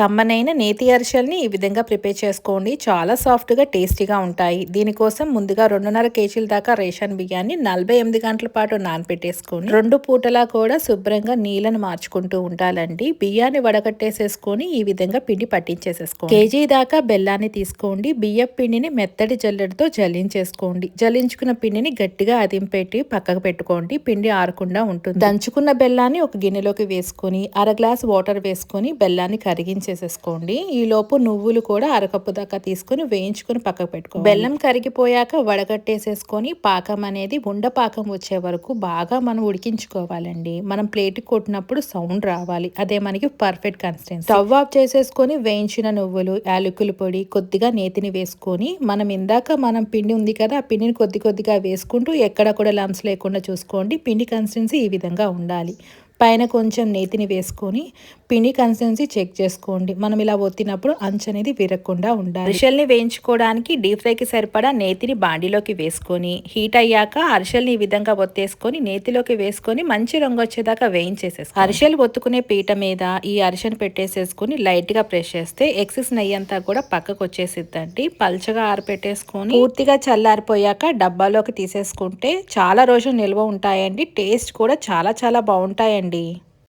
కమ్మనైన నేతి అరిసెల్ని ఈ విధంగా ప్రిపేర్ చేసుకోండి. చాలా సాఫ్ట్గా టేస్టీగా ఉంటాయి. దీనికోసం ముందుగా రెండున్నర కేజీల దాకా రేషన్ బియ్యాన్ని నలభై ఎనిమిది గంటల పాటు నానపెట్టేసుకొని రెండు పూటలా కూడా శుభ్రంగా నీళ్ళను మార్చుకుంటూ ఉండాలండి. బియ్యాన్ని వడగట్టేసేసుకొని ఈ విధంగా పిండి పట్టించేసేసుకోండి. కేజీ దాకా బెల్లాన్ని తీసుకోండి. బియ్యం పిండిని మెత్తడి జల్లెడతో జల్లించేసుకోండి. జల్లించుకున్న పిండిని గట్టిగా అదింపెట్టి పక్కకు పెట్టుకోండి. పిండి ఆరకుండా ఉంటుంది. దంచుకున్న బెల్లాన్ని ఒక గిన్నెలోకి వేసుకొని అర గ్లాస్ వాటర్ వేసుకొని బెల్లాన్ని కరిగించేసేసుకోండి ఈ లోపు నువ్వులు కూడా అరకప్పు దాకా తీసుకొని వేయించుకొని పక్కకు పెట్టుకో బెల్లం కరిగిపోయాక వడగట్టేసేసుకొని పాకం అనేది ఉండ పాకం వచ్చే వరకు బాగా మనం ఉడికించుకోవాలండి. మనం ప్లేట్ కొట్టినప్పుడు సౌండ్ రావాలి. అదే మనకి పర్ఫెక్ట్ కన్సిస్టెన్సీ. స్టవ్ ఆఫ్ చేసేసుకొని వేయించిన నువ్వులు యాలకుల పొడి కొద్దిగా నేతిని వేసుకొని మనం ఇందాక మనం పిండి ఉంది కదా ఆ పిండిని కొద్ది కొద్దిగా వేసుకుంటూ ఎక్కడ కూడా లంప్స్ లేకుండా చూసుకోండి. పిండి కన్సిస్టెన్సీ ఈ విధంగా ఉండాలి. పైన కొంచెం నేతిని వేసుకొని పిండి కన్సిస్టెన్సీ చెక్ చేసుకోండి. మనం ఇలా ఒత్తినప్పుడు అంచు అనేది విరగకుండా ఉండాలి. అరిసెల్ని వేయించుకోవడానికి డీప్ ఫ్రైకి సరిపడా నేతిని బాండిలోకి వేసుకొని హీట్ అయ్యాక అరిసెల్ని ఈ విధంగా ఒత్తేసుకొని నేతిలోకి వేసుకొని మంచి రంగు వచ్చేదాకా వేయించేసేసి అరిసెలు ఒత్తుకునే పీట మీద ఈ అరిసెను పెట్టేసేసుకొని లైట్గా ప్రెస్ చేస్తే ఎక్సెస్ నెయ్యి అంతా కూడా పక్కకు వచ్చేసిద్దండి. పల్చగా ఆరిపెట్టేసుకొని పూర్తిగా చల్లారిపోయాక డబ్బాలోకి తీసేసుకుంటే చాలా రోజులు నిల్వ ఉంటాయండి. టేస్ట్ కూడా చాలా చాలా బాగుంటాయండి. Sunday.